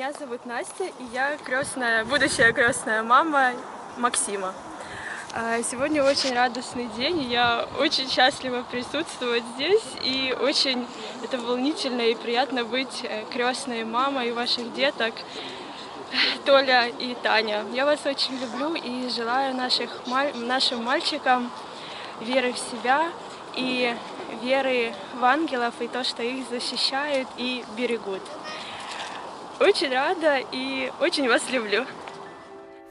Меня зовут Настя, и я крестная, будущая крестная мама Максима. А, Сегодня очень радостный день, я очень счастлива присутствовать здесь, и очень это волнительно и приятно быть э, крестной мамой ваших деток, Толя и Таня. Я вас очень люблю и желаю наших, нашим мальчикам веры в себя и веры в ангелов и то, что их защищают и берегут. Очень рада и очень вас люблю.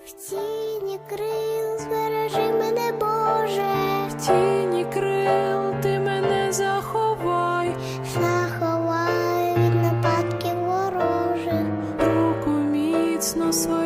В тіні крил збережи мене, Боже, в тіні крил ти мене заховай, заховай від нападків ворожих, руку міцно свою.